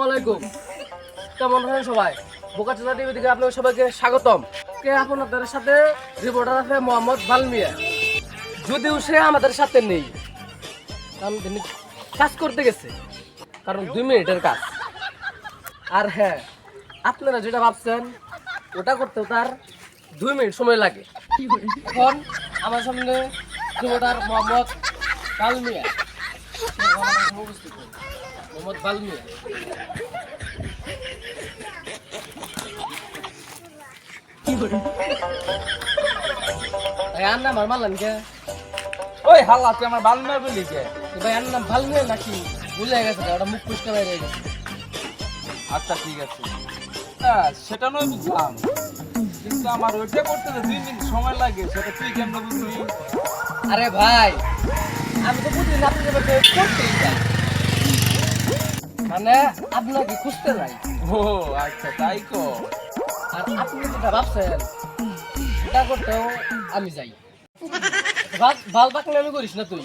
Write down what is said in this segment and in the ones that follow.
আলাইকুম। কেমন আছেন সবাই? বোকা চাচা টিভি থেকে আপনাদের সবাইকে স্বাগতম। কে আপনাদের সাথে? রিপোর্টার আছে মোহাম্মদ বালমিয়া। যদিও সে আমাদের সাথে নেই। কারণ তিনি কাজ করতে গেছে। কারণ দুই মিনিটের কাজ। আর হ্যাঁ আপনারা যেটা ভাবছেন, ওটা করতেও তার দুই মিনিট সময় লাগে। এখন আমার সামনে রিপোর্টার মোহাম্মদ বালমিয়া। মোহাম্মদ বালমিয়া ভাই আর নাম আর মারলাম কে? ওই হাল্লা তুই আমার বাল বলি কে? ভাই আর নাম বালমিয়া নাকি? ভুলে গেছে ওটা মুখ পুষ্টা বাইরে গেছে। আচ্ছা ঠিক আছে। সেটা নয় বুঝলাম। কিন্তু আমার ওইটা করতে দুই মিনিট সময় লাগে সেটা তুই কেমন বুঝলি? আরে ভাই আমি তো বুঝলি আপনাদের করতেই চাই মানে আপনাকে খুঁজতে নাই ও আচ্ছা তাই কো। আর আপনি যেটা ভাবছেন এটা করতেও আমি যাই। ভালো পাকলে আমি করিস না তুই।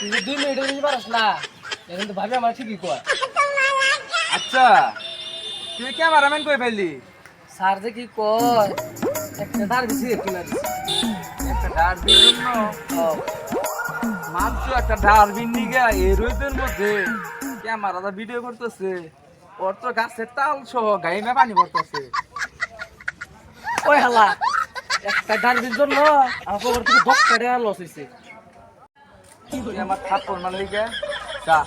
তুই দুই মিনিট বেশি পারিস না এখন তো ভাবি আমার ঠিকই কয়। আচ্ছা তুই ক্যামেরাম্যান কই ফেললি? স্যার যে কি কয় একটা তার বেশি কিনা দিছে। একটা জন্য ও, মাত্র একটা ডারবিন নিগা এই রোদের মধ্যে ক্যামেরাটা ভিডিও করতেছে। ওর তো গাছের তাল সহ গাইমে পানি পড়তেছে। ওই হালা একটা ডারবির জন্য আমার খবর থেকে দশ টাকা লস হয়েছে আমার থাপ্পড় মারলি গে। যা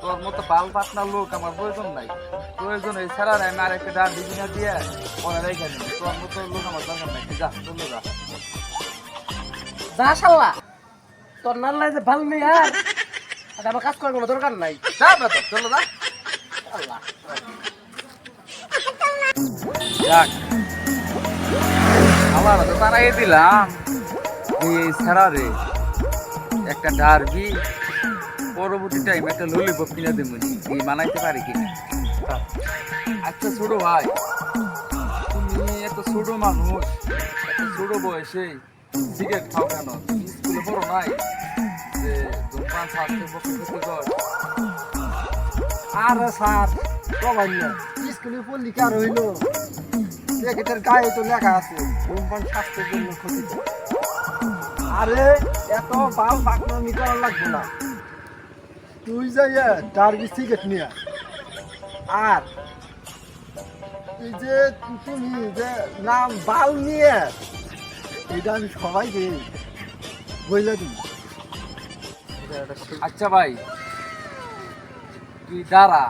তোর মতো বাল পাতনা লোক আমার প্রয়োজন নাই। প্রয়োজন এই ছাড়া নাই আর একটা ডাল বিভিন্ন দিয়ে পরে রেখে দিন তোর মতো লোক আমার দরকার নাই। যা চলে যা। যা শাল্লা তোর নাল্লাই যে ভালো নেই আর। আমার কাজ করার কোনো দরকার নাই। চলে যা। তো দিলাম। এই ছাড়া রে। একটা ডারবি। পরবর্তী টাইম একটা ললিপপ কিনে দেবো মানাইতে পারি কিনা? আচ্ছা ছোট ভাই। ছোট মানুষ ছোট বয়সে সিগারেট খাও কেন? স্কুলে পড়ো নাই? আরে স্যার সবাই স্কুলে পড়লি কার হইল। প্যাকেটের গায়ে তো লেখা আছে ধূমপান স্বাস্থ্যের জন্য আরে, এত বাল বাকনামি করা লাগবে না। তুই যাইয়া ডারবি সিগারেট নিয়ে। আর এই যে তুমি যে নাম বাল নিয়ে, এটা আমি সবাই সবাইকে বইলে দিই। আচ্ছা ভাই, তুই দাঁড়া।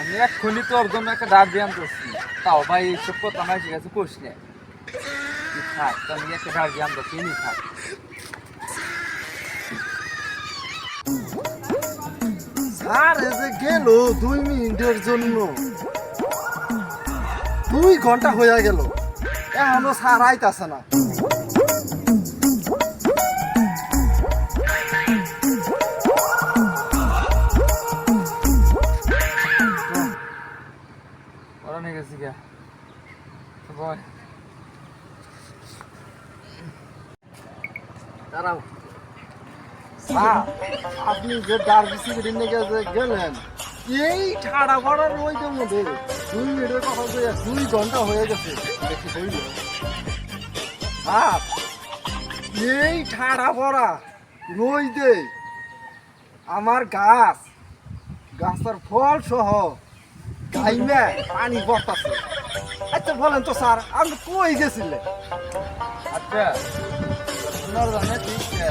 আমি এক্ষুনি তোর জন্য একটা ডাক দিয়ে আনতেছি। তাও ভাই, এইসব কথা আমার কাছে কোষ নে। তুই থাক, আমি একটা ডাক দিয়ে আনতেছি, এমনি থাক। স্যার যে গেল দুই মিনিটের জন্য। দুই ঘণ্টা হয়ে গেল। এখনও স্যার আইতাছে না। নিয়ে গেছি গা বল দাঁড়াও। আপনি যে ডার্বি সিগারেট নিয়ে যে গেলেন? এই ঠাড়া করার ওইটার মধ্যে। দুই মিনিটের কথা যে দুই ঘণ্টা হয়ে গেছে। দেখি হইল। স্যার এই ঠাড়া পড়া রই দে আমার গাছ, গাছের ফল সহ গাইমে পানি বর্তাছে। আচ্ছা বলেন তো স্যার, আপনি কই গেছিলে? আচ্ছা আপনার জানে ঠিক আছে